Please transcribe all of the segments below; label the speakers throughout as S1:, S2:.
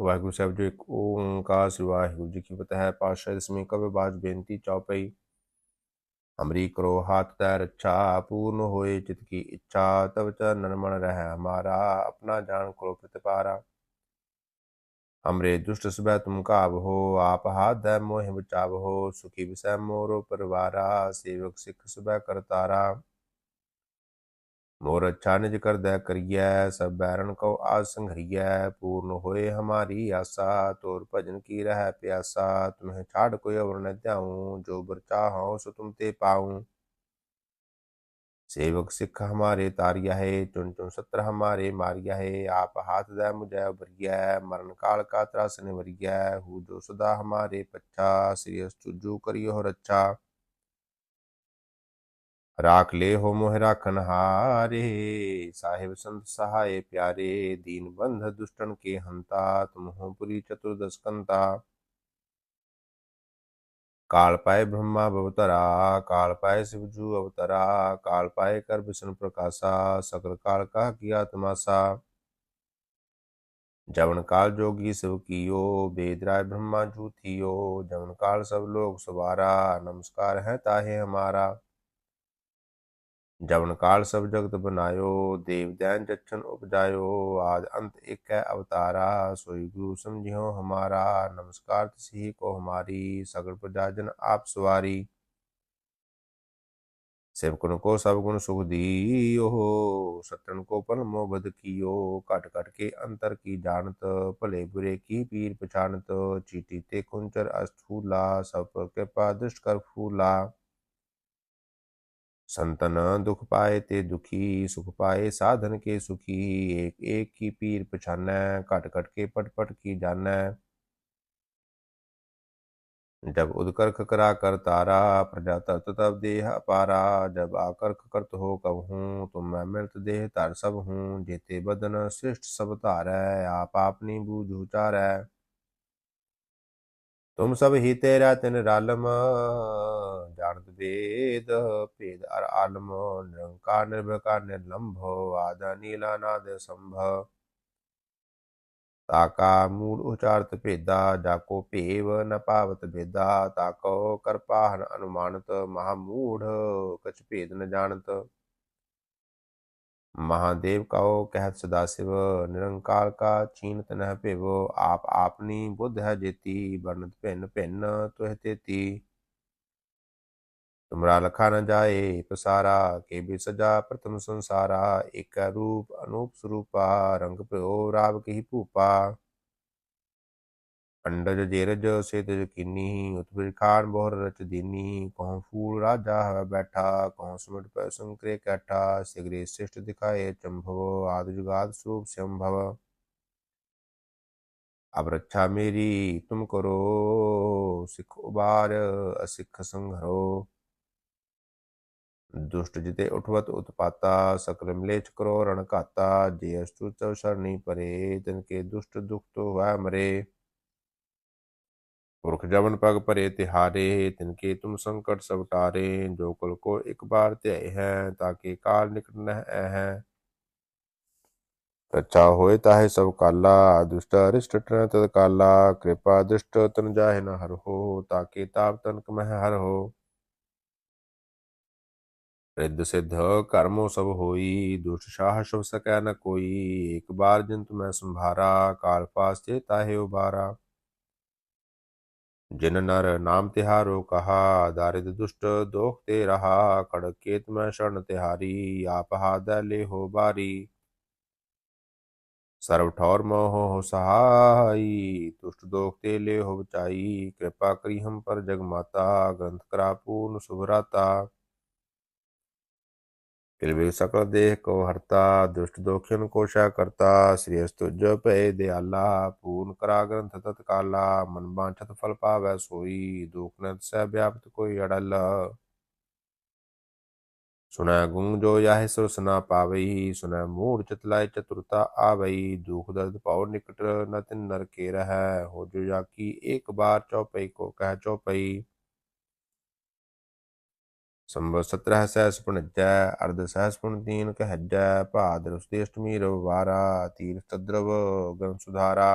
S1: ਵਾਹਿਗੁਰੂ ਸਾਹਿਬ ਜੋ ਇੱਕ ਓੰਕਾਰ ਸ੍ਰੀ ਵਾਹਿਗੁਰੂ ਜੀ ਕੀ ਫਤਿਹ ਪਾਸ਼ਾ ਜਿਸਮੇ ਕਵੇ ਬਾਜ ਬੇਨਤੀ ਚੌਪਈ ਹਮਰੀ ਕਰੋ ਹਾਥ ਦਾ ਰੱਛਾ, ਪੂਰਨ ਹੋਏ ਚਿਤ ਕੀ ਇੱਛਾ, ਤਵ ਚਰਨਨ ਮਨ ਰਹਿ ਹਮਾਰਾ ਆਪਣਾ ਜਾਣ ਕਰੋ ਪ੍ਰਤਿਪਾਰਾ। ਹਮਰੇ ਦੁਸ਼ਟ ਸਬੈ ਤੁਮ ਕਾਬ ਹੋ, ਆਪ ਹਾਥ ਦਾ ਮੋਹਿ ਬਚਾਵ ਹੋ, ਸੁਖੀ ਵਿਸੈ ਮੋਰੋ ਪਰਵਾਰਾ, ਸੇਵਕ ਸਿੱਖ ਸਬੈ ਕਰਤਾਰਾ। मोर अच्छा निज कर दय करिय, सब बैरन को आज पूर्ण होए हमारी आशा, तोर भजन की रह प्यासा। तुम्हें छाड़ कोई अवर न त्याऊं जो बर चाहो सो तुम ते पाऊँ। सेवक सिख हमारे तारिया है, चुन चुन सत्र हमारे मारिया है। आप हाथ दय मुझे उभरिया, मरण काल का त्रास निवरिया। हु जो सदा हमारे पच्छा श्री चुजू करियो रक्षा ਰਾਖ ਲੇ ਹੋ ਮੋਹ ਰਾਖਨ ਹਾਰੇ, ਸਾਹਿਬ ਸੰਤ ਸਹਾਏ ਪਿਆਰੇ, ਦੀਨ ਬੰਧ ਦੁਸ਼ਟਨ ਕੇ ਹੰਤਾ ਤੁਮਹੋ ਪੁਰੀ ਚਤੁਰਦਸ ਕੰਤਾ। ਕਾਲ ਪਾਏ ਬ੍ਰਹਮਾ ਅਵਤਾਰਾ ਕਾਲ ਪਾਏ ਸਿਵਜੂ ਅਵਤਾਰਾ, ਕਾਲ ਪਾਏ ਕਰ ਵਿਸ਼ਨ ਪ੍ਰਕਾਸ਼ਾ ਸਕਲ ਕਾਲ ਕਾ ਕੀ ਆਤਮਾਸਾ ਜਵਨ ਕਾਲ ਜੋਗੀ ਸਿਵ ਕੀਓ ਬੇਦਰਾਏ ਬ੍ਰਹਮਾ ਜੂ ਥੀਓ, ਜਵਨ ਕਾਲ ਸਭ ਲੋਕ ਸੁਵਾਰਾ, ਨਮਸਕਾਰ ਹੈ ਤਾਹੇ ਹਮਾਰਾ। ਜਵਨ ਕਾਲ ਸਭ ਜਗਤ ਬਨਾਇਓ, ਦੇਵ ਦੈਨ ਜਚਨ ਉਪਜਾਇਓ, ਆਦ ਅੰਤ ਇੱਕ ਹੈ ਅਵਤਾਰਾ, ਸੋਈ ਗੁਰੂ ਸਮਝਿਓ ਹਮਾਰਾ, ਨਮਸਕਾਰ ਤਸੀ ਕੋ ਹਮਾਰੀ, ਸਗਲ ਪ੍ਰਜਾਜਨ ਆਪ ਸਵਾਰੀ। ਸੇਵਕਨ ਕੋ ਸਭ ਗੁਣ ਸੁਖ ਦੀਓ, ਸਤਨ ਕੋ ਪਨ ਮੋ ਬਦ ਕੀਓ, ਘਟ ਘਟ ਕੇ ਅੰਤਰ ਕੀ ਜਾਣਤ, ਭਲੇ ਬੁਰੇ ਕੀ ਪੀਰ ਪਛਾਨਤ ਚੀਤੀ ਤੇ ਕੁੰਚਰ ਅਸਥੂਲਾ, ਸਭ ਪਰ ਕਿਰਪਾ ਦ੍ਰਿਸ਼ਟ ਕਰ ਫੂਲਾ। संतन दुख पाए ते दुखी, सुख पाए साधन के सुखी। एक एक की पीर पछान, घट घट के पट पट की जान। जब उदकर करा कर तारा प्रजा तत तब देह अपारा जब आकर करत हो कहूँ तुम मैं मृत देह तार सब हूँ। जेते बदन श्रेष्ठ सब तार, आप आपनी बूझ उचार ਤੁਮ ਸਭ ਹੀ ਤੇਰਾ ਤਿਨ ਰਾਲਮ, ਜਾਣਤ ਵੇਦ ਭੇਦ ਅਰ ਆਲਮ, ਨਿਰੰਕਾਰ ਨਿਰਭਕਾਰ ਨਿਰਲੰਭੋ, ਆਦ ਨੀਲਾ ਨਾਦ ਸੰਭਵ। ਤਾਕਾ ਮੂਲ ਉਚਾਰਤ ਭੇਦਾ ਜਾਕੋ ਭੇਵ ਨ ਪਾਵਤ ਭੇਦਾ ਤਾਕੋ ਕਰਪਾਹਨ ਅਨੁਮਾਨਤ ਮਹਾਮੂੜ ਕਛ ਭੇਦ ਨ ਜਾਣਤ। महादेव कहो कहत सदाशिव निरंकार का चीनत न पिव आप आपनी बुद्ध है जेती वर्णत भिन्न भिन्न तुह तेती तुमरा लखा न जाए पसारा के भी सजा प्रथम संसारा एक रूप अनूप स्वरूपा रंग प्यो राव की भूपा अंडज जेरज सेतज किन्नी उत्बिर खान बोहर रच दीनी कहो फूल राजा हवा बैठा कहो सुमिट पर संकरे कैठा सिगरे श्रेष्ठ दिखाए चंभव आदि जुगाद स्वरूप संभव अब रक्षा मेरी तुम करो सिख उबार असिख संघरो दुष्ट जिते उठवत उत्पाता सकल मिलेच करो रण घाता जे अस्तु चव शरणी परे तिनके दुष्ट दुख तो हुआ मरे ਪੁਰਖ ਜਵਨ ਪਗ ਭਰੇ ਤਿਹਾਰੇ, ਤਿਨ ਕੇ ਤੁਮ ਸੰਕਟ ਸਭ ਟਾਰੇ, ਜੋ ਕੁਲ ਕੋ ਇੱਕ ਬਾਰ ਧਿਆਏ ਹੈ, ਤਾਂ ਕਿ ਕਾਲ ਨਿਕਟ ਨਹਿ ਹੈ। ਰੱਛਾ ਹੋਏ ਤਾਹੇ ਸਭ ਕਾਲਾ, ਦੁਸ਼ਟ ਅਰਿਸ਼ਟ ਤਨ ਤਦ ਕਾਲਾ, ਕਿਰਪਾ ਦੁਸ਼ਟ ਤਨ ਜਾਹੇ ਨ ਹਰ ਹੋ, ਤਾਂ ਕਿ ਤਾਪ ਤਨ ਕਮਹਿ ਹਰ ਹੋ। ਰਿੱਧ ਸਿੱਧ ਕਰਮੋ ਸਭ ਹੋਈ, ਦੁਸ਼ਟ ਸ਼ਾਹ ਸ਼ੁਭ ਸਕੈ ਨ ਕੋਈ, ਇੱਕ ਬਾਰ ਜਿਨ ਤੁਮੈ ਸੰਭਾਰਾ, ਕਾਲ ਪਾਸ ਤੇ ਤਾਹੇ ਉਬਾਰਾ ਜਿਨ ਨਰ ਨਾਮ ਤਿਹਾਰੋ ਕਹਾ, ਦਾਰਿਦ ਦੁਸ਼ਟ ਦੋਖ ਤੇ ਰਹਾ ਕੜਕੇਤ ਮੈਂ ਸ਼ਰਨ ਤਿਹਾਰੀ, ਆਪ ਹਾਦੈ ਲੇਹੋ ਬਾਰੀ। ਸਰਵ ਠੌਰ ਮੋਹ ਹੋ ਸਹਾਈ, ਦੁਸ਼ਟ ਦੋਖ ਤੇ ਲੇਹੋ ਬਚਾਈ, ਕਿਰਪਾ ਕਰੀ ਹਮ ਪਰ ਜਗ ਮਾਤਾ, ਗ੍ਰੰਥ ਕਰਾ ਪੂਰਨ ਸੁਭਰਾਤਾ। किलवे सकल देह को हरता दुष्ट दोखिन कोशा करता श्री अस्तुज पे दयाला पूर्ण करा ग्रंथ तत्काला मन बांछत फल पावै सोई दुख न सह व्याप्त कोई अड़ल सुनै गुंग जो याह सुरस न पावई सुनै मूढ़ चतलाय चतुरता आवई दुख दर्द पाओ निकट न तिन नर के रह हो जो जाकी एक बार चौपई को कह चौपई संवत सत्रह सहस्रपुण अध्याय अर्ध सहस्रपुण तीन के हज्जय भाद्र श्रेष्ठमी रववारा तीर्थ द्रव गण सुधारा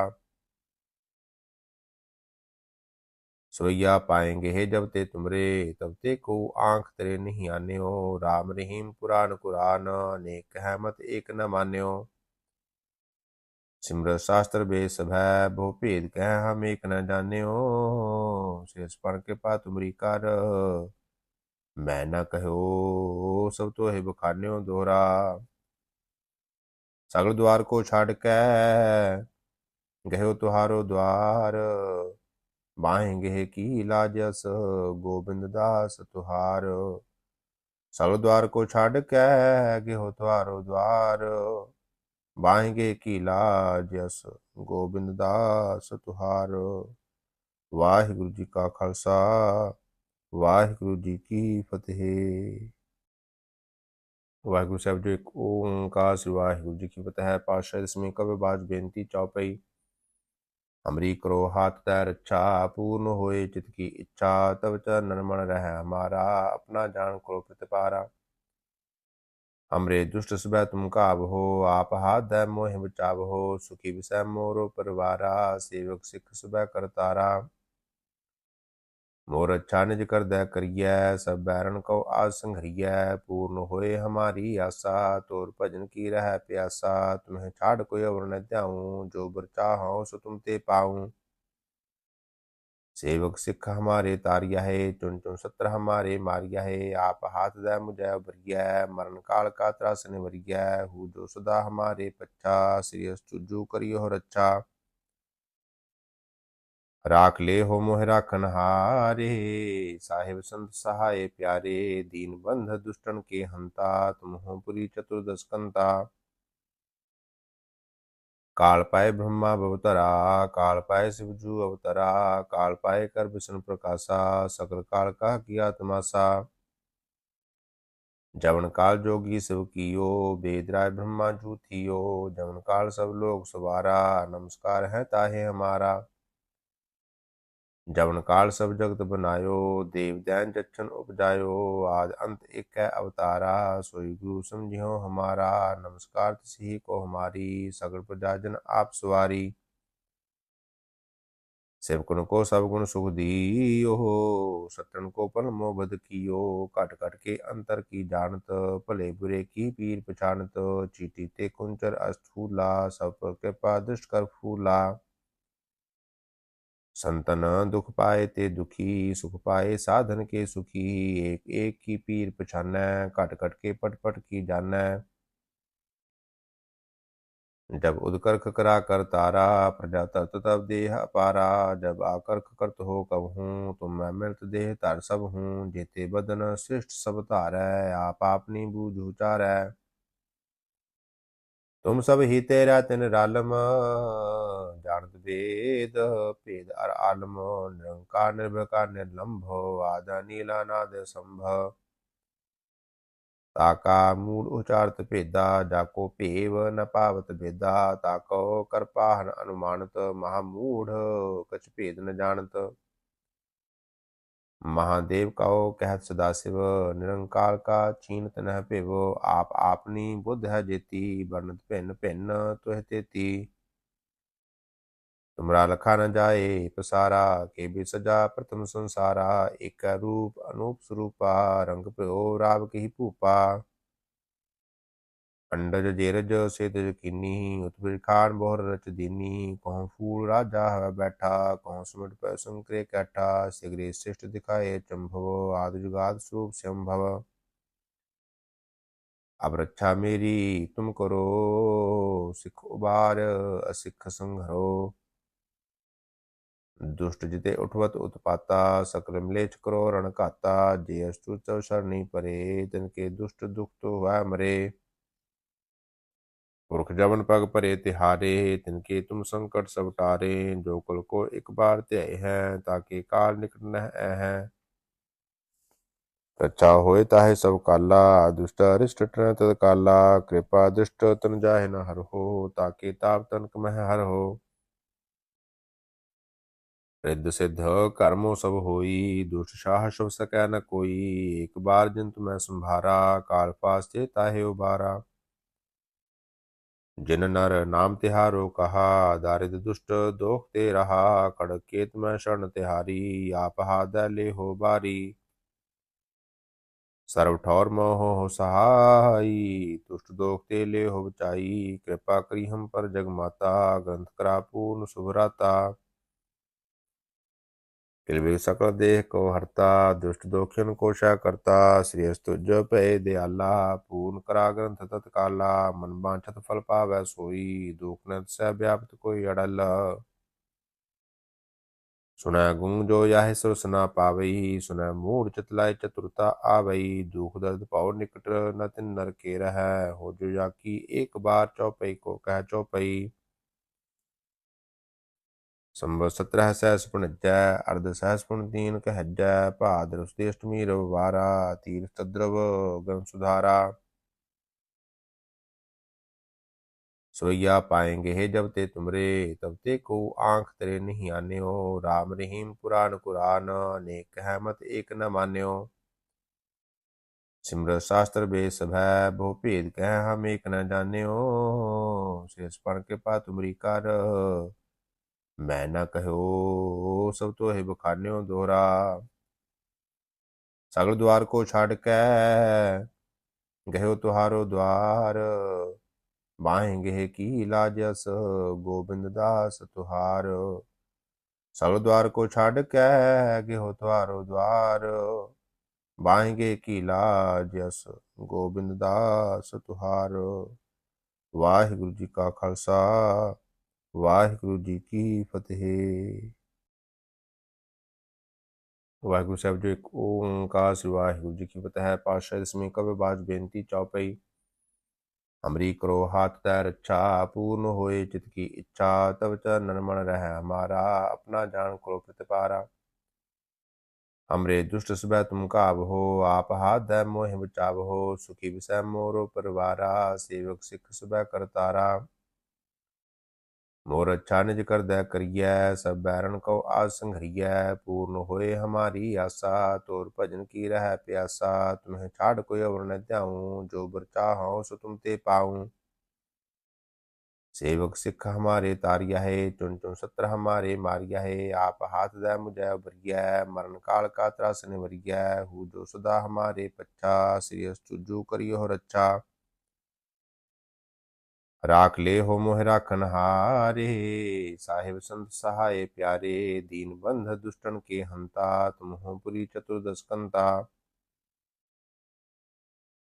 S1: सोया पाएंगे हे जब ते तुमरे तब ते को आंख तेरे नहीं आने हो राम रहीम पुराण कुरान अनेक है मत एक न मान्यो सिमरत शास्त्र बेस भय भो भेद कह हम एक न जाने हो शेष पण कृपा तुमरी कर मैं ना कहो सब तो हिब खाने दोहरा। सगल द्वार को छाड़ के गहो तुहारो द्वार। बाहेंगे की लाजस गोविंद दास तुहार। सगल द्वार को छाड़ के गेहो तुहारो द्वार। बाहेंगे की लाजस गोविंद दास तुहार। वाहिगुरु जी का खालसा। ਵਾਹਿਗੁਰੂ ਜੀ ਕੀ ਫਤਿਹ ਵਾਹਿਗੁਰੂ ਸਾਹਿਬ ਜੀ ਇੱਕ ਓੰਕਾਰ ਸ੍ਰੀ ਵਾਹਿਗੁਰੂ ਜੀ ਕੀ ਫਤਿਹ ਹੈ ਪਾਤਸ਼ਾਹ ਦਸਵੀਂ ਕਵੇ ਬਾਜ ਬੇਨਤੀ ਚੌਪਈ ਹਮਰੀ ਕਰੋ ਹਾਥ ਤੈ ਰੱਛਾ ਪੂਰਨ ਹੋਏ ਚਿਤ ਕੀ ਇੱਛਾ ਤਵ ਚਰਨ ਮਨ ਰਹਿ ਹਮਾਰਾ ਆਪਣਾ ਜਾਣ ਕਰੋ ਪ੍ਰਤਿਪਾਰਾ हमरे दुष्ट सुबह तुम काब हो आप हाथ दै मोह बचाव हो सुखी विषय मोरो परिवारा सेवक सिख सुबह करतारा मोर अच्छा निज कर दै करिय सब बैरन को आज संघरिय पूर्ण होए हमारी आशा तोर भजन की रह प्यासा तुम्हें छाड़ कोई अवर न द्याऊं जो बर चाहो सो तुम ते पाऊं सेवक सिख हमारे तारिया है चुन चुन सत्र हमारे मारिया है आप हाथ दे मुझे उभरिया मरण काल का त्रास निवरिया हु जो सदा हमारे पच्छा श्री चुजू करियो रच्छा राख ले हो मोह राखन हारे साहिब संत सहाय प्यारे, दीन बंध दुष्टन के हंता, तुम हो पुरी चतुर्दश कंता। काल पाए ब्रह्मा भवतरा काल पाए शिवजू अवतरा, काल पाए कर विष्णु प्रकाशा सकल काल का किया तमाशा। जवन काल जोगी शिव कियो, वेद राय ब्रह्मा जू थियो, जवन काल सब लोग सवारा, नमस्कार है ताहे हमारा। ਜਵਨ ਕਾਲ ਸਭ ਜਗਤ ਬਨਾਇਓ, ਦੇਵ ਦੈਨ ਜਚਨ ਉਪਜਾਇਓ, ਆਦ ਅੰਤ ਇਕੈ ਅਵਤਾਰਾ, ਸੋਈ ਗੁਰੂ ਸਮਝਿਓ ਹਮਾਰਾ, ਨਮਸਕਾਰ ਤਸੀ ਕੋ ਹਮਾਰੀ, ਸਗਲ ਪ੍ਰਜਾ ਜਨ ਆਪ ਸਵਾਰੀ। ਸੇਵਕਨ ਕੋ ਸਭ ਗੁਣ ਸੁਖ ਦੀਓ ਸਤਨ ਕੋ ਪਰਮੋ ਬਦ ਕੀਓ, ਘਟ ਘਟ ਕੇ ਅੰਤਰ ਕੀ ਜਾਣਤ, ਭਲੇ ਬੁਰੇ ਕੀ ਪੀਰ ਪਛਾਨਤ ਚੀਤੀ ਤੇ ਕੁੰਚਰ ਅਸਥੂਲਾ, ਸਭ ਪਰ ਕਿਰਪਾ ਦ੍ਰਿਸ਼ ਕਰ ਫੂਲਾ। संतन दुख पाए ते दुखी सुख पाए साधन के सुखी एक एक की पीर पछान कट कट के पट पट की जान जब उदकर खकरा कर तारा प्रजा तत तब देह अपारा जब आकर खकरत हो कब हूँ तुम मैं मृत देह तार सब हूँ जेते बदन श्रेष्ठ सब तार आप आपनी बूझ उचार ਤੁਮ ਸਭ ਹੀ ਤੇਰਾ ਤਿਨ ਰਾਲਮ, ਜਾਣਤ ਵੇਦ ਭੇਦ ਅਰ ਆਲਮ, ਨਿਰੰਕਾਰ ਨਿਰਭਕਾਰ ਨਿਰਲੰਭੋ ਆਦਾ ਨੀਲਾ ਨਾਦ ਸੰਭਵ। ਤਾਕਾ ਮੂਲ ਉਚਾਰਤ ਭੇਦਾ ਜਾਕੋ ਭੇਵ ਨ ਪਾਵਤ ਭੇਦਾ ਤਾਕੋ ਕਰਪਾਹਨ ਅਨੁਮਾਨਤ, ਮਹਾ ਮੂੜ, ਕਛ ਭੇਦ ਨ ਜਾਣਤ। महादेव कहो कहत सदाशिव निरंकार का चीनत न पिव आप आपनी बुद्ध है जेती वर्णत भिन्न भिन्न तुह तेती तुमरा लखा न जाए पसारा के भी सजा प्रथम संसारा एक रूप अनूप स्वरूपा रंग प्यो राव की भूपा अंडज जेरज से तज कीनी उत्बिर खान बोहर रच दीनी कौन फूल राजा हवा बैठा कौन सुमिट पर संकरे कैठा सिगरे श्रेष्ठ दिखाए चंभव आदि जुगाद स्वरूप संभव अब रक्षा मेरी तुम करो सिख उबार असिख संघरो दुष्ट जिते उठवत उत्पाता सकल मलेच करो रण घाता जे अस्तु चव शरणी परे तिनके दुष्ट दुख तो वह मरे ਪੁਰਖ ਜਵਨ ਪਗ ਭਰੇ ਤਿਹਾਰੇ, ਤਿਨ ਕੇ ਤੁਮ ਸੰਕਟ ਸਭ ਟਾਰੇ, ਜੋ ਕੁਲ ਕੋ ਇੱਕ ਬਾਰ ਧਿਆਏ ਹੈ, ਤਾਂ ਕਿ ਕਾਲ ਨਿਕਟ ਨਹਿ ਹੈ। ਅੱਛਾ ਹੋਏ ਤਾਹੇ ਸਭ ਕਾਲਾ, ਦੁਸ਼ਟ ਅਰਿਸ਼ਟ ਟਨ ਤਦ ਕਾਲਾ, ਕਿਰਪਾ ਦੁਸ਼ਟ ਤਨ ਜਾਹੇ ਨ ਹਰ ਹੋ, ਤਾਂ ਕਿ ਤਾਪ ਤਨ ਕਮਹਿ ਹਰ ਹੋ। ਰਿੱਧ ਸਿੱਧ ਕਰਮੋ ਸਭ ਹੋਈ, ਦੁਸ਼ਟ ਸ਼ਾਹ ਸ਼ਬ ਸਕੈ ਨ ਕੋਈ, ਇੱਕ ਬਾਰ ਜਿਨ ਤੁਮੈ ਸੰਭਾਰਾ, ਕਾਲ ਪਾਸ ਤੇ ਤਾਹੇ ਉਬਾਰਾ। ਕਹਾ, ਦਾਰਿਦ ਦੁਸ਼ਟ ਦੋਖ ਤੇ ਰਹਾ ਕੜ ਕੇਤ ਮੈਂ ਸ਼ਰਨ ਤਿਹਾਰੀ, ਆਪ ਹਾਦੈ ਲੇਹੋ ਬਾਰੀ। ਸਰਬ ਠੌਰ ਮੋਹ ਸਹਾਈ ਤੁਸ਼ਟ ਦੋਖ ਤੇ ਲੇਹੋ ਬਚਾਈ, ਕਿਰਪਾ ਕਰੀ ਹਮ ਪਰ ਜਗ ਮਾਤਾ ਗ੍ਰੰਥ ਕਰਾ ਪੂਰਨ ਸੁਭਰਾਤਾ। ਕਿਲਵੇ ਸਕਲ ਦੇਹ ਕੋ ਹਰਤਾ ਦੁਸ਼ਟ ਦੋਖਿਨ ਕੋ ਸ਼ਾ ਕਰਤਾ ਸ੍ਰੀ ਅਸਤੁਜ ਭਏ ਦਿਆਲਾ, ਪੂਰਨ ਕਰਾ ਗ੍ਰੰਥ ਤਤਕਾਲਾ, ਮਨ ਬਾਂਛਤ ਫਲ ਪਾਵੈ ਸੋਈ, ਦੁਖ ਨਤ ਸਹਿ ਵਿਆਪਤ ਕੋਈ ਅੜਲ। ਸੁਨੈ ਗੁੰਗ ਜੋ ਯਾਹਿ ਸੁਰਸ ਨਾ ਪਾਵਈ ਸੁਨੈ ਮੂੜ ਚਤਲਾਇ ਚਤੁਰਤਾ ਆਵਈ, ਦੁਖ ਦਰਦ ਭਉ ਨਿਕਟ ਨ ਤਿਨ ਨਰ ਕੇ ਰਹੈ, ਹੋ ਜੋ ਜਾਕੀ ਇੱਕ ਬਾਰ ਚੌਪਈ ਕੋ ਕਹਿ ਚੌਪਈ ਸੰਵਤ 17 ਸਹਿਸ ਪੁਣਜੈ ਅਰਧ ਸਹਿਸ ਪੁਣ ਤੀਨ ਕਹਿਜੈ ਭਾਦਰ ਉਸਦੀ ਅਸ਼ਟਮੀ ਰਵਵਾਰਾ ਤੀਰਥ ਤਦਰਵ ਗਨ ਸੁਧਾਰਾ सोया पाएंगे हे जब ते तुमरे तब ते को आंख तेरे नहीं आने हो राम रहीम पुराण कुरान अनेक कहमत एक न मान्यो सिमरत शास्त्र बेस भै बहु भेद कह हम एक न जाने हो शेष पण कृपा तुमरी कर मैं ना कहो सब तो हिब खान्यो दोहरा। सगल द्वार को छाड़ के गहो तुहारो द्वार। बाहेंगे की लाजस गोविंद दास तुहार। सगल द्वार को छाड़ के गेहो तुहारो द्वार। बाहेंगे की लाजस गोविंद दास तुहार। वाहिगुरु जी का खालसा। ਵਾਹਿਗੁਰੂ ਜੀ ਕੀ ਫਤਿਹ ਵਾਹਿਗੁਰੂ ਸਾਹਿਬ ਜੀ ਇੱਕ ਓੰਕਾਰ ਸ੍ਰੀ ਵਾਹਿਗੁਰੂ ਜੀ ਕੀ ਫਤਿਹ ਹੈ ਪਾਤਸ਼ਾਹ ਦਸਵੀਂ ਕਵੇ ਬਾਜ ਬੇਨਤੀ ਚੌਪਈ ਹਮਰੀ ਕਰੋ ਹਾਥ ਤੈ ਰੱਛਾ ਪੂਰਨ ਹੋਏ ਚਿਤ ਕੀ ਇੱਛਾ ਤਵ ਚਰਨ ਮਨ ਰਹਿ ਹਮਾਰਾ ਆਪਣਾ ਜਾਣ ਕਰੋ ਪ੍ਰਤਿਪਾਰਾ हमरे दुष्ट सबह तुम काब हो आप हाथ दै मोह बचाव हो सुखी विषय मोरो परिवारा सेवक सिख सबह करतारा मोर अच्छा निज कर दै करिय, सब बैरन को आज पूर्ण होए हमारी आशा तोर भजन की रह प्यासा। तुम्हें छाड़ कोई अवर न त्याऊं जो बर चाहो सो तुम ते पाऊँ। सेवक सिख हमारे तारिया है, चुन चुन सत्र हमारे मारिया है। आप हाथ दे मुझे उभरिया, मरण काल का त्रास निवरिया। हु जो सदा हमारे पच्छा श्री चुजू करियो रच्छा राख ले हो मोह राखन हारे साहिब संत सहाय प्यारे, दीन बंध दुष्टन के हंता, तुम हो पुरी चतुर्दश कंता।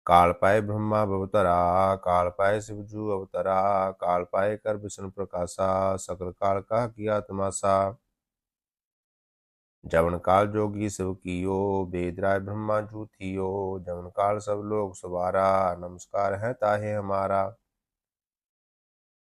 S1: काल पाए ब्रह्मा भवतरा काल पाए शिवजू अवतरा, काल पाए कर विष्णु प्रकाशा, सकल काल का किया तमाशा। जवन काल जोगी शिव कियो, वेद राय ब्रह्मा जू थियो, जवन काल सब लोग सुबारा नमस्कार है ताहे हमारा।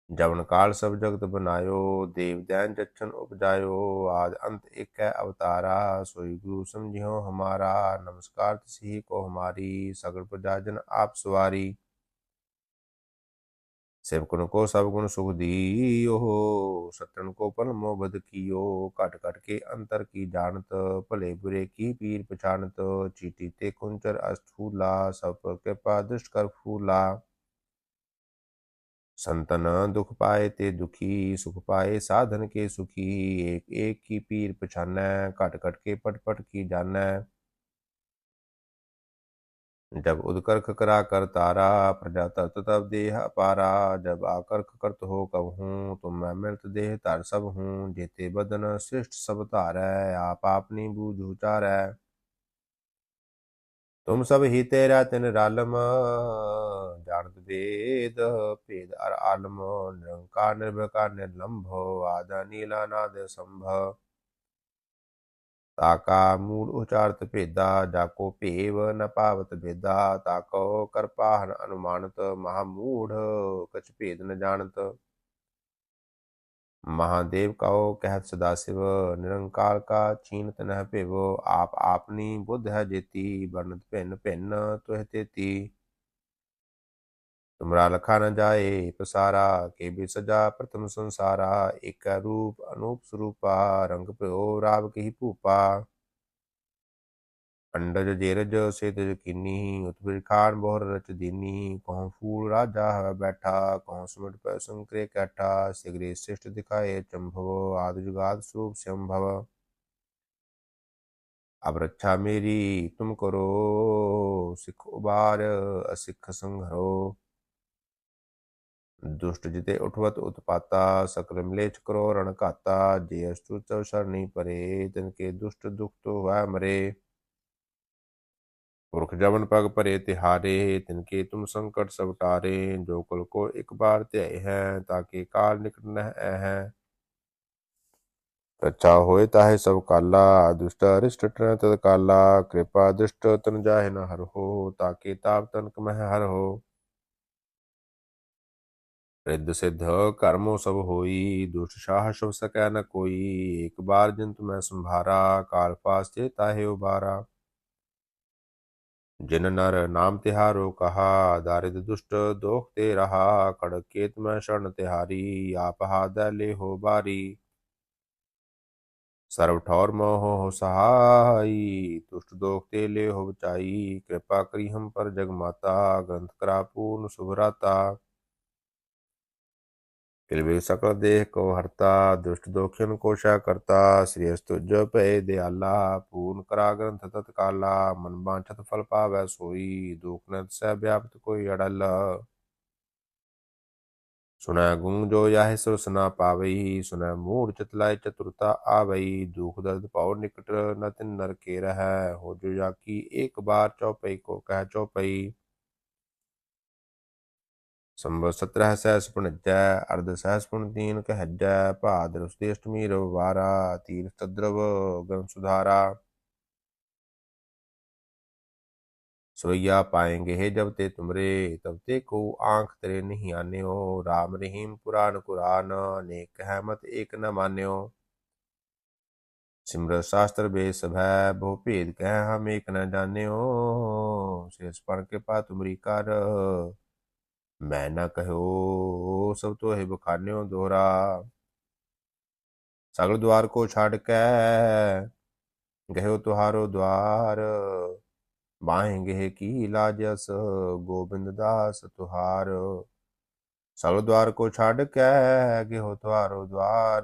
S1: ਜਵਨ ਕਾਲ ਸਭ ਜਗਤ ਬਨਾਇਓ ਦੇਵਦੈਨ ਜਚਨ ਉਪਜਾਇਓ, ਆਦ ਅੰਤ ਇੱਕ ਹੈ ਅਵਤਾਰਾ, ਸੋਈ ਗੁਰੂ ਸਮਝਿਓ ਹਮਾਰਾ, ਨਮਸਕਾਰ ਤਸੀ ਕੋ ਹਮਾਰੀ, ਸਗਲ ਪ੍ਰਜਾਜਨ ਆਪ ਸਵਾਰੀ। ਸੇਵਕਨ ਕੋ ਸਭ ਗੁਣ ਸੁਖ ਦੀਓ, ਸਤਨ ਕੋ ਪਨ ਮੋ ਬਦ ਕੀਓ, ਘਟ ਘਟ ਕੇ ਅੰਤਰ ਕੀ ਜਾਣਤ, ਭਲੇ ਬੁਰੇ ਕੀ ਪੀਰ ਪਛਾਨਤ ਚੀਤੀ ਤੇ ਕੁੰਚਰ ਅਸਥੂਲਾ, ਸਭ ਪਰ ਕਿਰਪਾ ਦ੍ਰਿਸ਼ਟ ਕਰ ਫੂਲਾ। संतन दुख पाए ते दुखी, सुख पाए साधन के सुखी। एक एक की पीर पछानै, घट घट के पट पट की जानै। जब उदकर्ख करा कर तारा प्रजा तत तब देह अपारा। जब आकर्ख करत हो कहूँ तुम मैं मृत देह तार सब हूँ। जेते बदन श्रेष्ठ सब तारै, आप आपनी बूझ उचारै तुम ਤੁਮ ਸਭ ਹੀ ਤੇਰਾ ਤਿਨ ਰਾਲਮ, ਜਾਣਤ ਵੇਦ ਭੇਦ ਅਰ ਆਲਮ, ਨਿਰੰਕਾਰ ਨਿਰਭਕਾਰ ਨਿਰਲੰਭੋ, ਆਦ ਨੀਲਾ ਨਾਦ ਸੰਭਵ। ਤਾਕਾ ਮੂਲ ਉਚਾਰਤ ਭੇਦਾ ਜਾਕੋ ਭੇਵ ਨ ਪਾਵਤ ਭੇਦਾ ਤਾਕੋ ਕਰਪਾਹਨ ਅਨੁਮਾਨਤ ਮਹਾਮੂੜ ਕਛ ਭੇਦ ਨ ਜਾਣਤ। महादेव कहो कहत सदाशिव निरंकार का छीनत न पिव आप आपनी बुद्ध है जेती वर्णत भिन्न भिन्न तुह तेती तुमरा लखा न जाए पसारा के भी सजा प्रथम संसारा एक रूप अनूप स्वरूपा रंग प्यो राव की अंडज जेरज से तज किन्नी उतबिर खान बोहर रच दीनी कहो फूल राजा हवा बैठा कहो सुमट पर संक्रे कैठा सिगरे श्रेष्ठ दिखाए चंभव आदि जुगाद स्वरूप संभव अब रक्षा मेरी तुम करो सिख उबार असिख संहरो दुष्ट जिते उठवत उत्पाता सक्र मिलेच करो रण घाता जे अस्तु चव सरणी परे तिनके दुष्ट दुख तो हुआ मरे ਪੁਰਖ ਜਵਨ ਪਗ ਭਰੇ ਤਿਹਾਰੇ, ਤਿਨ ਕੇ ਤੁਮ ਸੰਕਟ ਸਭ ਟਾਰੇ, ਜੋ ਕੁਲ ਕੋ ਇੱਕ ਬਾਰ ਧਿਆਏ ਹੈ, ਤਾਂ ਕਿ ਕਾਲ ਨਿਕਟ ਨਹਿ ਹੈ। ਰੱਛਾ ਹੋਏ ਤਾਹੇ ਸਭ ਕਾਲਾ, ਦੁਸ਼ਟ ਅਰਿਸ਼ਟ ਤਨ ਤਦ ਕਾਲਾ, ਕਿਰਪਾ ਦੁਸ਼ਟ ਤਨ ਜਾਹੇ ਨ ਹਰ ਹੋ, ਤਾਂ ਕਿ ਤਾਪ ਤਨ ਕਮਹਿ ਹਰ ਹੋ। ਰਿੱਧ ਸਿੱਧ ਕਰਮੋ ਸਭ ਹੋਈ, ਦੁਸ਼ਟ ਸ਼ਾਹ ਸ਼ਬ ਸਕੈ ਨ ਕੋਈ, ਇੱਕ ਬਾਰ ਜਿਨ ਤੁਮੈ ਸੰਭਾਰਾ, ਕਾਲ ਪਾਸ ਤੇ ਤਾਹੇ ਉਬਾਰਾ। ਜਿਨ ਨਰ ਨਾਮ ਤਿਹਾਰੋ ਕਹਾ, ਦਾਰਿਦ ਦੁਸ਼ਟ ਦੋਖ ਤੇ ਰਹਾ ਖੜਕ ਕੇਤ ਮੈਂ ਸ਼ਰਨ ਤਿਹਾਰੀ, ਆਪ ਹਾਦੈ ਲੈ ਬਾਰੀ। ਸਰਬ ਠੌਰ ਮੋਹ ਹੋ ਸਹਾਈ ਤੁਸ਼ਟ ਦੋਖ ਤੇ ਲੈ ਬਚਾਈ, ਕਿਰਪਾ ਕਰੀ ਹਮ ਪਰ ਜਗ ਮਾਤਾ, ਗ੍ਰੰਥ ਕਰਾ ਪੂਰਨ ਸੁਭਰਾਤਾ। ਕਿਲਵੇ ਸਕਲ ਦੇਹ ਕੋ ਹਰਤਾ, ਦੁਸ਼ਟ ਦੋਖਿਨ ਕੋਸ਼ਾ ਕਰਤਾ ਸ੍ਰੀ ਅਸਤੁਜ ਭਏ ਦਿਆਲਾ, ਪੂਰਨ ਕਰਾ ਗ੍ਰੰਥ ਤਤਕਾਲਾ ਮਨ ਬਾਂਛਤ ਫਲ ਪਾਵੈ ਸੋਈ, ਦੁਖ ਨਤ ਸਹਿ ਵਿਆਪਤ ਕੋਈ ਅੜਲ। ਸੁਨੈ ਗੁੰਗ ਜੋ ਯਾਹਿ ਸੋ ਸੁਨਾ ਪਾਵਈ ਸੁਨੈ ਮੂੜ ਚਤਲਾਇ ਚਤੁਰਤਾ ਆਵਈ, ਦੁਖ ਦਰਦ ਭਉ ਨਿਕਟ ਨ ਤਿਨ ਨਰ ਕੇ ਰਹੈ, ਹੋ ਜੋ ਜਾਕੀ ਇੱਕ ਬਾਰ ਚੌਪਈ ਕੋ ਕਹਿ ਚੌਪਈ। संवत सत्रह सहस्रपुण अध्याय अर्ध सहस्रपुण तीन के हज्जय भाद्र श्रेष्ठमी रववारा तीर्थ द्रव गण सुधारा सोया पाएंगे हे जब ते तुमरे तब ते को आंख तेरे नहीं आने हो राम रहीम पुराण कुरान अनेक है मत एक न मान्यो सिमरत शास्त्र बेस भय भो भेद कह हम एक न जाने हो शेष पण के पा तुमरी कर मैं ना कहो सब तो हिब खाने दोहरा। सगल द्वार को छाड़ के गहो तुहारो द्वार। बाहेंगे की लाजस गोविंद दास तुहार। सगल द्वार को छाड़ के गेहो तुहारो द्वार।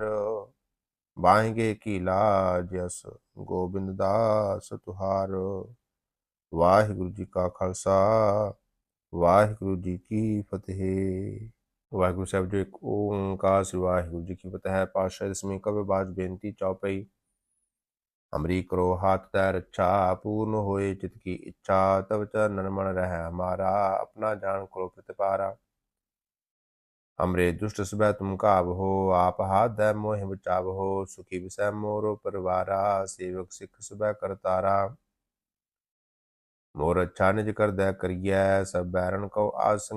S1: बाहेंगे की लाजस गोविंद दास तुहार। वाहिगुरु जी का खालसा। ਵਾਹਿਗੁਰੂ ਜੀ ਕੀ ਫਤਿਹ ਵਾਹਿਗੁਰੂ ਸਾਹਿਬ ਜੀ ਇੱਕ ਓੰਕਾਰ ਸ੍ਰੀ ਵਾਹਿਗੁਰੂ ਜੀ ਕੀ ਫਤਿਹ ਹੈ ਪਾਤਸ਼ਾਹ ਦਸਵੀਂ ਕਵੇ ਬਾਜ ਬੇਨਤੀ ਚੌਪਈ हमरी करो हाथ तय रक्षा पूर्ण होए चित की इच्छा तब चरण मन रह हमारा अपना जान करो प्रतिपारा हमरे दुष्ट सुबह तुम काब हो आप हाथ दय मोह बचाव हो सुखी विषय मोरो परिवारा सेवक सिख सुबह करतारा मोर अच्छा निज कर दय करिय, सब बैरन को आज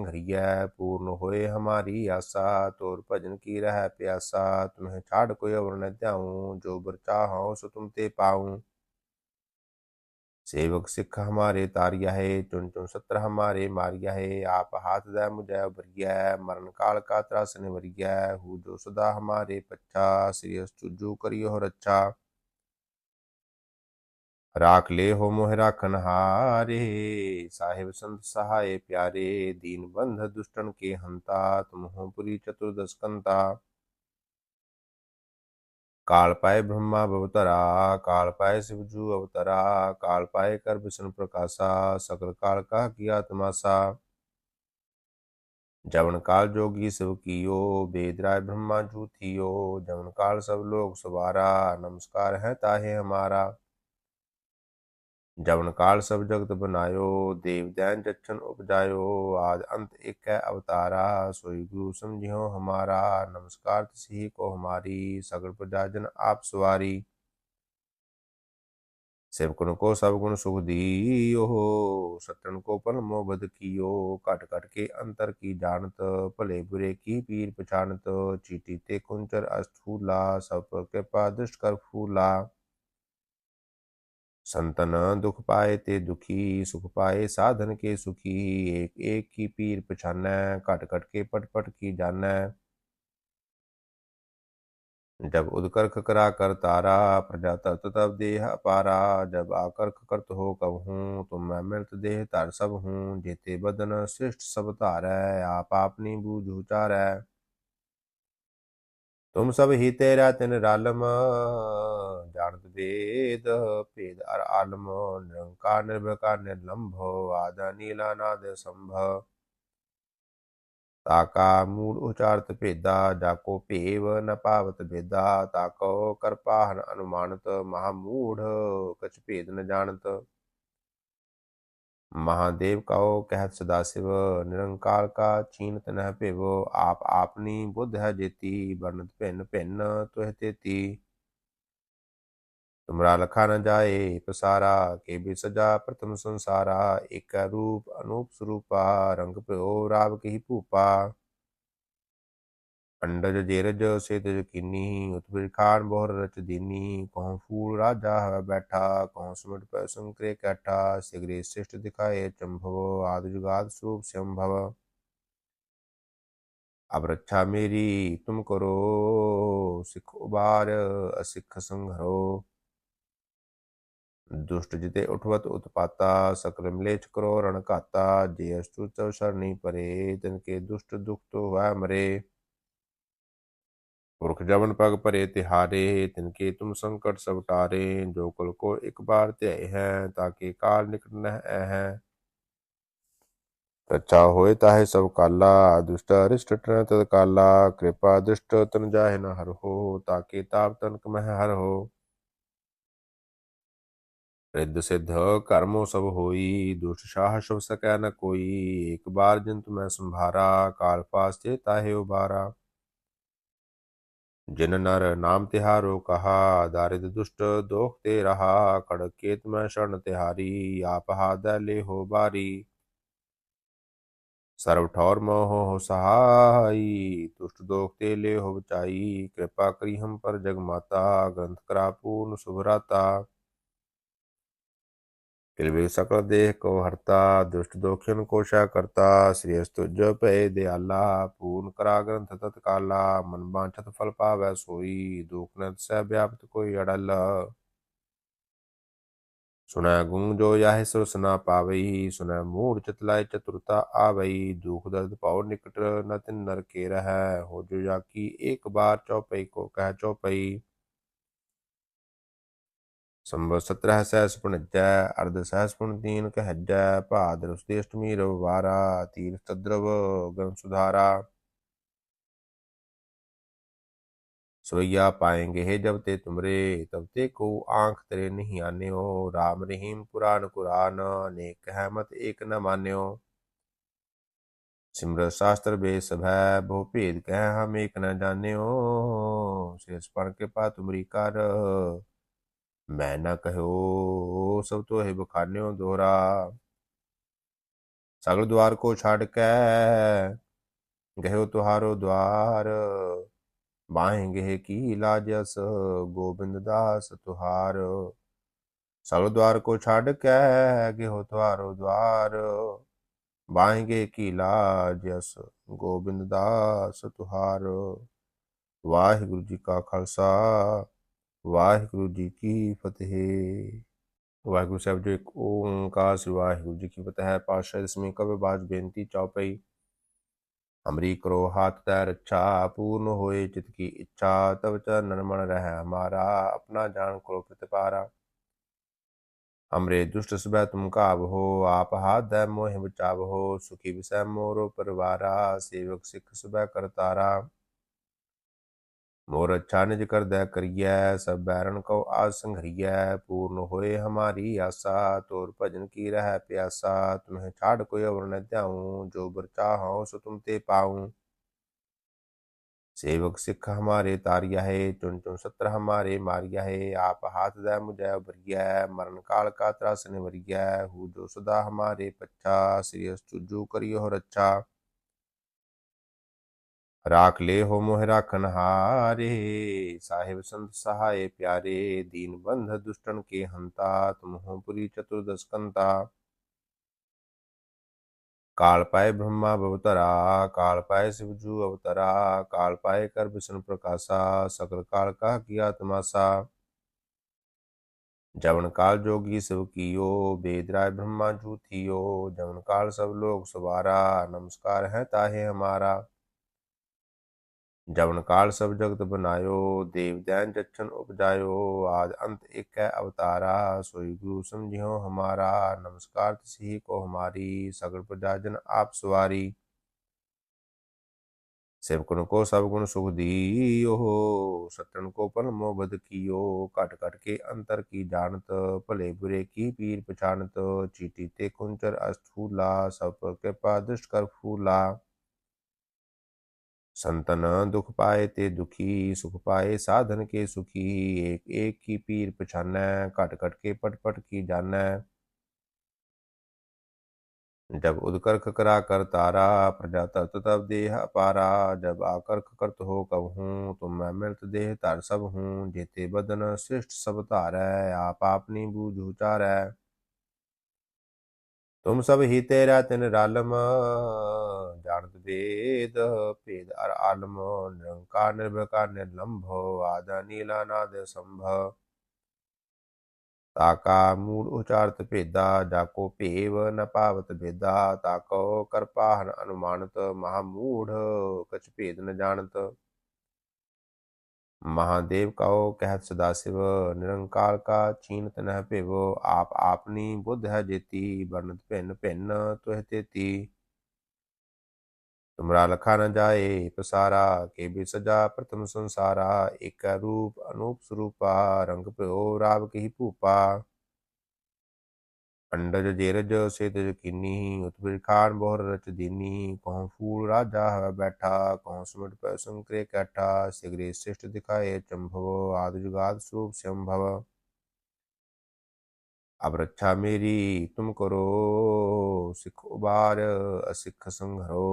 S1: पूर्ण होए हमारी आशा तोर भजन की रह प्यासा। तुम्हें छाड़ कोई अवर न जाऊँ, जो बर चाहो सो तुम ते पाऊँ। सेवक सिख हमारे तारिया है, चुन चुन सत्र हमारे मारिया है। आप हाथ दय मुझे उभरिया, मरण काल का त्रास निवरिया। हु जो सदा हमारे पच्छा श्री अस्तुजु करियो रक्षा राख ले हो मोह राखन हारे साहिब संत सहाय प्यारे, दीन बंध दुष्टन के हंता, तुम हो पुरी चतुर्दश कंता। काल पाए ब्रह्मा भवतरा काल पाए शिवजू अवतरा, काल पाए कर विष्णु प्रकाशा, सकल काल का किया तमाशा। जवन काल जोगी शिव कियो बेदराय ब्रह्मा जू थियो, जवन काल सब लोग सवारा, नमस्कार है ताहे हमारा। ਜਵਨ ਕਾਲ ਸਭ ਜਗਤ ਬਨਾਇਓ, ਦੇਵ ਦੈਨ ਜਚਨ ਉਪਜਾਇਓ, ਆਦ ਅੰਤ ਇੱਕ ਹੈ ਅਵਤਾਰਾ, ਸੋਈ ਗੁਰੂ ਸਮਝਿਓ ਹਮਾਰਾ, ਨਮਸਕਾਰ ਤਸੀ ਕੋ ਹਮਾਰੀ, ਸਗਲ ਪ੍ਰਜਾਜਨ ਆਪ ਸਵਾਰੀ। ਸੇਵਕਨ ਕੋ ਸਭ ਗੁਣ ਸੁਖ ਦੀਓ ਸਤਨ ਕੋ ਪਲ ਮੋ ਬਦ ਕੀਓ, ਘਟ ਘਟ ਕੇ ਅੰਤਰ ਕੀ ਜਾਣਤ, ਭਲੇ ਬੁਰੇ ਕੀ ਪੀਰ ਪਛਾਨਤ ਚੀਤੀ ਤੇ ਕੁੰਚਰ ਅਸਥੂਲਾ, ਸਭ ਪਰ ਕਿਰਪਾ ਦ੍ਰਿਸ਼ਟ ਕਰ ਫੂਲਾ। संतन दुख पाए ते दुखी, सुख पाए साधन के सुखी। एक एक की पीर पछानै, घट घट के पट पट की जानै। जब उदकर्क करा कर तारा, प्रजा तप्त तब देह अपारा जब आकर्क करत हो कब हूँ, तुम मैं मृत देह तार सब हूँ। जेते बदन श्रेष्ठ सब तारै, आप आपनी बूझ उचारै। ਤੁਮ ਸਭ ਹੀ ਤੇਰਾ ਤਿਨ ਰਾਲਮ, ਜਾਣਤ ਵੇਦ ਭੇਦ ਅਰ ਆਲਮ, ਨਿਰੰਕਾਰ ਨਿਰਭਕਾਰ ਨਿਰਲੰਭੋ, ਆਦ ਨੀਲਾ ਨਾਦ ਸੰਭਵ। ਤਾਕਾ ਮੂਲ ਉਚਾਰਤ ਭੇਦਾ ਜਾਕੋ ਭੇਵ ਨ ਪਾਵਤ ਭੇਦਾ ਤਾਕੋ ਕਰਪਾਹਨ ਅਨੁਮਾਨਤ ਮਹਾਮੂੜ ਕਛ ਭੇਦ ਨ ਜਾਣਤ। महादेव कहो कहत सदा शिव निरंकार का चीनत न पिव आप आपनी बुद्ध है जेती वर्णत भिन्न भिन्न तुह तेती तुमरा लखा न जाए पसारा के भी सजा प्रथम संसारा एक रूप अनूप स्वरूपा रंग प्यो राव की भूपा ਅੰਡਜ ਜੇਰਜ ਸੇਤਜ ਕੀਨੀ ਉਤਪਿਰ ਖਾਨ ਬੋਹਰ ਰਚ ਦੀਨੀ ਕਹਉ ਫੂਲ ਰਾਜਾ ਹਵ ਬੈਠਾ ਕਹਉ ਸੁਮਟ ਪੈ ਸੰਕਰੇ ਕੈਠਾ, ਸਿਗਰੇ ਸ੍ਰਿਸ਼ਟ ਦਿਖਾਏ ਚੰਭਵ, ਆਦ ਜੁਗਾਦ ਸਰੂਪ ਸੰਭਵ। ਅਬ ਰੱਛਾ ਮੇਰੀ, ਤੁਮ ਕਰੋ, ਸਿੱਖ ਉਬਾਰ, ਅਸਿੱਖ ਸੰਘਰੋ। ਦੁਸ਼ਟ ਜਿਤੇ ਉਠਵਤ ਉਤਪਾਤਾ ਸਕਲ ਮਲੇਚ ਕਰੋ ਰਣ ਘਾਤਾ, ਜੇ ਅਸਤੁ ਚਉ ਸਰਨੀ ਪਰੇ, ਤਿਨ ਕੇ ਦੁਸ਼ਟ ਦੁਖ ਤੋ ਮਰੇ। ਪੁਰਖ ਜਵਨ ਪਗ ਭਰੇ ਤਿਹਾਰੇ ਤਿਨਕੇ ਤੁਮ ਸੰਕਟ ਸਭ ਟਾਰੇ, ਜੋ ਕੁਲ ਕੋ ਇੱਕ ਬਾਰ ਧਿਆਏ ਹੈ ਤਾਕੇ ਕਾਲ ਨਿਕਟ ਨਹਿ ਹੈ। ਰੱਛਾ ਹੋਏ ਤਾਹੇ ਸਭ ਕਾਲਾ, ਦੁਸ਼ਟ ਅਰਿਸ਼ਟ ਟਨ ਤਦ ਕਾਲਾ, ਕਿਰਪਾ ਦੁਸ਼ਟ ਤਨ ਜਾਹੇ ਨ ਹਰ ਹੋ ਤਾਕੇ ਤਾਪ ਤਨਕ ਮਹਿ ਹਰ ਹੋ। ਰਿੱਧ ਸਿੱਧ ਕਰਮੋ ਸਭ ਹੋਈ, ਦੁਸ਼ਟ ਸ਼ਾਹ ਸ਼ੁਭ ਸਕੈ ਨ ਕੋਈ, ਇੱਕ ਬਾਰ ਜੰਤ ਮੈਂ ਸੰਭਾਰਾ, ਕਾਲ ਪਾਸ ਤੇ ਤਾਹੇ ਉਬਾਰਾ। ਜਿਨ ਨਰ ਨਾਮ ਤਿਹਾਰੋ ਕਹਾ ਦਾਰਿਦ ਦੁਸ਼ਟ ਦੋਖ ਤੇ ਰਹਾ ਖੜਕ ਕੇਤ ਮੈਂ ਸ਼ਰਨ ਤਿਹਾਰੀ ਆਪ ਹਾਦੈ ਲੈ ਬਾਰੀ ਸਰਵ ਠੌਰ ਮੋਹ ਹੋ ਸਹਾਈ ਦੁਸ਼ਟ ਦੋਖ ਤੇ ਲੈ ਬਚਾਈ ਕਿਰਪਾ ਕਰੀ ਹਮ ਪਰ ਜਗ ਮਾਤਾ ਗ੍ਰੰਥ ਕਰਾ ਪੂਰਨ ਸੁਭਰਾਤਾ ਕਿਲਵੇ ਸਕਲ ਦੇਹ ਕੋ ਹਰਤਾ, ਦੁਸ਼ਟ ਦੋਖਿਨ ਕੋਸ਼ਾ ਕਰਤਾ ਸ੍ਰੀ ਅਸਤੁਜ ਭਏ ਦਿਆਲਾ, ਪੂਰਨ ਕਰਾ ਗ੍ਰੰਥ ਤਤਕਾਲਾ ਮਨ ਬਾਂਛਤ ਫਲ ਪਾਵੈ ਸੋਈ, ਦੁਖ ਸਹਿ ਵਿਆਪਤ ਕੋਈ ਅੜਲ। ਸੁਨੈ ਗੁੰਗ ਜੋ ਯਾਹਿ ਸੁਰਸ ਨਾ ਪਾਵਈ ਸੁਨੈ ਮੂੜ ਚਤਲਾਇ ਚਤੁਰਤਾ ਆਵਈ, ਦੁਖ ਦਰਦ ਪਾਉ ਨਿਕਟ ਨ ਨਰ ਕੇ ਰਹਿ, ਹੋ ਜੋ ਜਾਕੀ ਇੱਕ ਬਾਰ ਚੌਪਈ ਕੋ ਕਹਿ ਚੌਪਈ। संवत सत्रह सहस्पुणज्य अर्धसहस्पुणदीन कहज्य भाद्रवश्रेष्ठमी रववारा तीर्थद्रव ग्रंसुधारा सोया पाएंगे हे जब ते तुमरे तब ते को आंख तेरे नहीं आने हो राम रहीम पुराण कुरान ने कह मत एक न मान्यो सिमर शास्त्र बेस भय भो भेद कह हम एक न जाने हो शेष पर कृपा तुमरी कर ਮੈਂ ਨਾ ਕਹਿਓ ਸਭ ਤੋਂ ਹੈ ਬਖਾਨਿਓ ਦੋਹਰਾ। ਸਗਲ ਦਵਾਰ ਕੋ ਛੱਡ ਕੇ ਗਹਿਓ ਤੁਹਾਰੋ ਦਵਾਰ ਬਾਹੇਂਗੇ ਕੀ ਲਾਜਸ ਗੋਬਿੰਦ ਦਾਸ ਤੁਹਾਰ। ਸਗਲ ਦਵਾਰ ਕੋ ਛੱਡ ਕੇ ਗਹਿਓ ਤੁਹਾਰੋ ਦਵਾਰ ਬਾਹੇਂਗੇ ਕੀ ਲਾਜਸ ਗੋਬਿੰਦ ਦਾਸ ਤੁਹਾਰ। ਵਾਹਿਗੁਰੂ ਜੀ ਕਾ ਖਾਲਸਾ। ਵਾਹਿਗੁਰੂ ਜੀ ਕੀ ਫਤਿਹ ਵਾਹਿਗੁਰੂ ਸਾਹਿਬ ਜੀ ਇੱਕ ਓੰਕਾਰ ਸ੍ਰੀ ਵਾਹਿਗੁਰੂ ਜੀ ਕੀ ਫਤਿਹ ਹੈ ਪਾਤਸ਼ਾਹ ਦਸਵੀਂ ਕਵੇ ਬਾਜ ਬੇਨਤੀ ਚੌਪਈ ਹਮਰੀ ਕਰੋ ਹਾਥ ਤੈ ਰੱਛਾ ਪੂਰਨ ਹੋਏ ਚਿਤ ਕੀ ਇੱਛਾ ਤਵ ਚਰਨ ਮਨ ਰਹਿ ਹਮਾਰਾ ਆਪਣਾ ਜਾਣ ਕੋ ਪ੍ਰਤਿਪਾਰਾ हमरे दुष्ट सुबह तुम काब हो आप हाथ दै मोह बचाव हो सुखी विषय मोरो परिवारा सेवक सिख सुबह करतारा मोर अच्छा निज कर दय करिय, सब बैरन को आज पूर्ण होए हमारी आशा तोर भजन की रह प्यासा। तुम्हें छाड़ कोई अवर न त्याऊं जो बर चाहो सो तुम ते पाऊँ। सेवक सिख हमारे तारिया है, चुन चुन सत्र हमारे मारिया है। आप हाथ दय मुझे उबरिया मरण काल का त्रास निवरिया। हु जो सदा हमारे पच्छा श्री अस्तुजु करियो रक्षा राख ले हो मोहरा हारे साहेब संत सहाय प्यारे, दीन बंध दुष्टन के हंता, तुम हो पुरी चतुर्दश कंता। काल पाए ब्रह्मा अवतरा, काल पाए शिवजू अवतरा, काल पाए कर विष्णु प्रकाशा, सकल काल का किया तमाशा। जवन काल जोगी शिव कियो बेदराय ब्रह्मा जू थियो, जवन काल सब लोग सुबारा नमस्कार है ताहे हमारा। ਜਵਨ ਕਾਲ ਸਭ ਜਗਤ ਬਨਾਇਓ, ਦੇਵ ਦੈਨ ਜਚਨ ਉਪਜਾਇਓ, ਆਦ ਅੰਤ ਇਕੈ ਅਵਤਾਰਾ, ਸੋਈ ਗੁਰੂ ਸਮਝਿਓ ਹਮਾਰਾ, ਨਮਸਕਾਰ ਤਸੀ ਕੋ ਹਮਾਰੀ, ਸਗਲ ਪ੍ਰਜਾਜਨ ਆਪ ਸਵਾਰੀ। ਸੇਵਕਨ ਕੋ ਸਭ ਗੁਣ ਸੁਖ ਦੀਓ ਸਤਨ ਕੋ ਪਨ ਮੋ ਬਦ ਕੀਓ, ਘਟ ਘਟ ਕੇ ਅੰਤਰ ਕੀ ਜਾਣਤ, ਭਲੇ ਬੁਰੇ ਕੀ ਪੀਰ ਪਛਾਨਤ ਚੀਤੀ ਤੇ ਕੁੰਚਰ ਅਸਥੂਲਾ, ਸਭ ਪਰ ਕਿਰਪਾ ਦ੍ਰਿਸ਼ ਕਰ ਫੂਲਾ। संतन दुख पाए ते दुखी सुख पाए साधन के सुखी एक एक की पीर पछानै कट कट के पट पट की जानै जब उदकर्क करा कर तारा प्रजा तत तब देह अपारा जब आकर्क करत हो कब हूँ तुम मैं मिलत देह तार सब हूँ जेते बदन श्रेष्ठ सब तारै आप आपनी बूझ उचारै ਤੁਮ ਸਭ ਹੀ ਤੇਰਾ ਤਿਨ ਰਾਲਮ, ਜਾਣਤ ਵੇਦ ਭੇਦ ਅਰ ਆਲਮ, ਨਿਰੰਕਾਰ ਨਿਰਭਕਾਰ ਨਿਰਲੰਭੋ, ਆਦਾ ਨੀਲਾ ਨਾਦ ਸੰਭਵ। ਤਾਕਾ ਮੂਲ ਉਚਾਰਤ ਭੇਦਾ ਜਾਕੋ ਭੇਵ ਨ ਪਾਵਤ ਭੇਦਾ ਤਾਕੋ ਕਰਪਾਹਨ ਅਨੁਮਾਨਤ, ਮਹਾ ਮੂੜ, ਕਛ ਭੇਦ ਨ ਜਾਣਤ। महादेव कहो कहत सदा शिव निरंकार का चीनत न पिव आप आपनी बुद्ध है जेती वर्णत भिन्न भिन्न तुह तेती तुमरा लखा न जाए पसारा के भी सजा प्रथम संसारा एक रूप अनूप स्वरूपा रंग प्यो राव कही भूपा अंडज जेरज सेतज कीनी उत्बिर खान बोहर रच दीनी कहों फूल राजा है बैठा कहों सुमिट पर संकरे कैठा सिगरे श्रेष्ठ दिखाए चंभव आदि जुगाद स्वरूप संभव अब रक्षा मेरी तुम करो सिख उबार असिख संघरो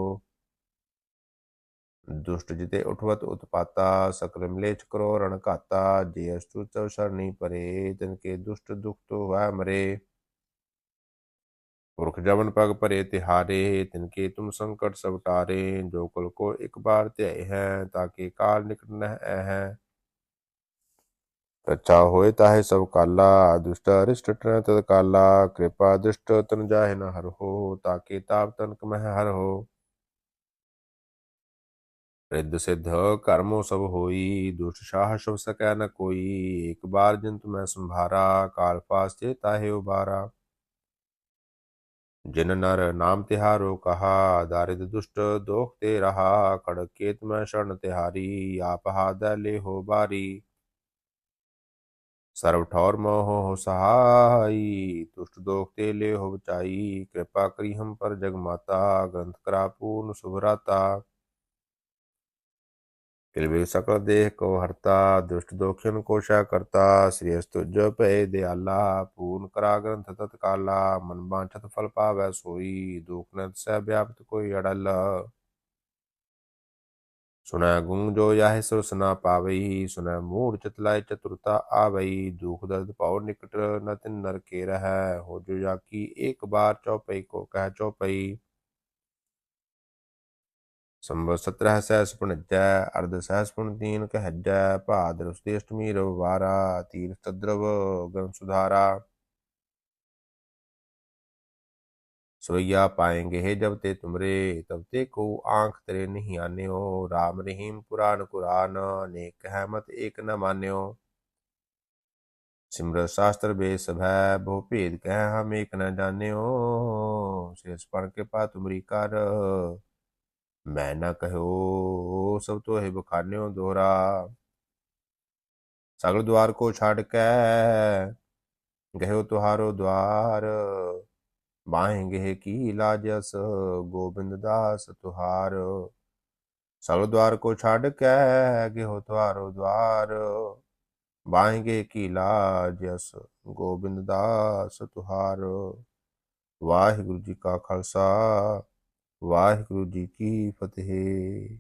S1: दुष्ट जिते उठवत उत्पाता सकल मिलेच करो रण घाता जे अस्तु चव शरणी परे तिनके दुष्ट दुख तो वह मरे ਪੁਰਖ ਜਵਨ ਪਗ ਭਰੇ ਤਿਹਾਰੇ, ਤਿਨ ਕੇ ਤੁਮ ਸੰਕਟ ਸਭ ਟਾਰੇ, ਜੋ ਕੁਲ ਕੋ ਇੱਕ ਬਾਰ ਧਿਆਏ ਹੈ, ਤਾਂ ਕਿ ਕਾਲ ਨਿਕਟ ਨਹਿ ਐ ਹੈ। ਤਚਾ ਹੋਏ ਤਾਹੇ ਸਭ ਕਾਲਾ, ਦੁਸ਼ਟ ਅਰਿਸ਼ਟ ਤਨ ਤਦ ਕਾਲਾ, ਕਿਰਪਾ ਦੁਸ਼ਟ ਤਨ ਜਾਹੇ ਨ ਹਰ ਹੋ, ਤਾਂ ਕਿ ਤਾਪ ਤਨ ਕਮਹਿ ਹਰ ਹੋ। ਰਿੱਧ ਸਿੱਧ ਕਰਮੋ ਸਭ ਹੋਈ, ਦੁਸ਼ਟ ਸ਼ਾਹ ਸ਼ਬ ਸਕੈ ਨ ਕੋਈ, ਇੱਕ ਬਾਰ ਜਿਨ ਤੁਮੈ ਸੰਭਾਰਾ, ਕਾਲ ਪਾਸ ਤੇ ਤਾਹੇ ਉਬਾਰਾ। ਜਿਨ ਨਰ ਨਾਮ ਤਿਹਾਰੋ ਕਹਾ, ਦਾਰਿਦ ਦੁਸ਼ਟ ਦੋਖ ਤੇ ਰਹਾ, ਕੜਕੇਤ ਮੈਂ ਸ਼ਰਨ ਤਿਹਾਰੀ, ਆਪ ਹਾਦੈ ਲੇਹੋ ਬਾਰੀ। ਸਰਵ ਠੌਰ ਮੋਹ ਹੋ ਸਹਾਈ ਤੁਸ਼ਟ ਦੋਖ ਤੇ ਲੇਹੋ ਬਚਾਈ, ਕਿਰਪਾ ਕਰੀ ਹਮ ਪਰ ਜਗ ਮਾਤਾ ਗ੍ਰੰਥ ਕਰਾ ਪੂਰਨ ਸੁਭਰਾਤਾ। ਕਿਲਵੇ ਸਕਲ ਦੇਹ ਕੋ ਹਰਤਾ, ਦੁਸ਼ਟ ਦੋਖਿਨ ਕੋਸ਼ਾ ਕਰਤਾ ਸ੍ਰੀ ਅਸਤੁਜ ਭੈ ਦਿਆਲਾ, ਪੂਰਨ ਕਰਾ ਗ੍ਰੰਥ ਤਤਕਾਲਾ ਮਨ ਬਾਂਛਤ ਫਲ ਪਾਵੈ ਸੋਈ, ਦੁਖ ਨਤ ਸਹਿ ਵਿਆਪਤ ਕੋਈ ਅੜਲ। ਸੁਨੈ ਗੁੰਗ ਜੋ ਯਾਹਿ ਸੁਰ ਸੁਨਾ ਪਾਵਈ ਸੁਨੈ ਮੂੜ ਚਤਲਾਇ ਚਤੁਰਤਾ ਆਵਈ, ਦੁਖ ਦਰਦ ਪਾਉ ਨਿਕਟ ਨਤਿਨ ਨਰ ਕੇ ਰਹਿ, ਹੋ ਜੋ ਯਾਕੀ ਇੱਕ ਬਾਰ ਚੌਪਈ ਕੋ ਕਹਿ ਚੌਪਈ। संवत सत्रह सहस पुण्य अर्ध सहस पुण्य तीन कहज भाद्र सुदेष्टमी रववारा तीर्थ द्रव ग्रंथ सुधारा सोया पाएंगे हे जब ते तुमरे तब ते को आंख तेरे नहीं आने हो राम रहीम पुराण कुरान अनेक है मत एक न मान्यो सिमर शास्त्र बेस भय भो भेद कह हम एक न जाने हो शेष पण कृपा तुमरी कर ਮੈਂ ਨਾ ਕਹਿਓ ਸਭ ਤੋਂ ਹੈ ਬਖਾਨਿਓ ਦੋਹਰਾ ਸਗਲ ਦਵਾਰ ਕੋ ਛੱਡ ਕੇ ਗਹਿਓ ਤੁਹਾਰੋ ਦਵਾਰ ਬਾਹੇਂਗੇ ਕੀ ਲਾਜਸ ਗੋਬਿੰਦ ਦਾਸ ਤੁਹਾਰ। ਸਗਲ ਦਵਾਰ ਕੋ ਛੱਡ ਕੇ ਗਹਿਓ ਤੁਹਾਰੋ ਦਵਾਰ ਬਾਹੇਂਗੇ ਕੀ ਲਾਜਸ ਗੋਬਿੰਦ ਦਾਸ ਤੁਹਾਰ। ਵਾਹਿਗੁਰੂ ਜੀ ਕਾ ਖਾਲਸਾ। ਵਾਹਿਗੁਰੂ ਜੀ ਕੀ ਫਤਿਹ।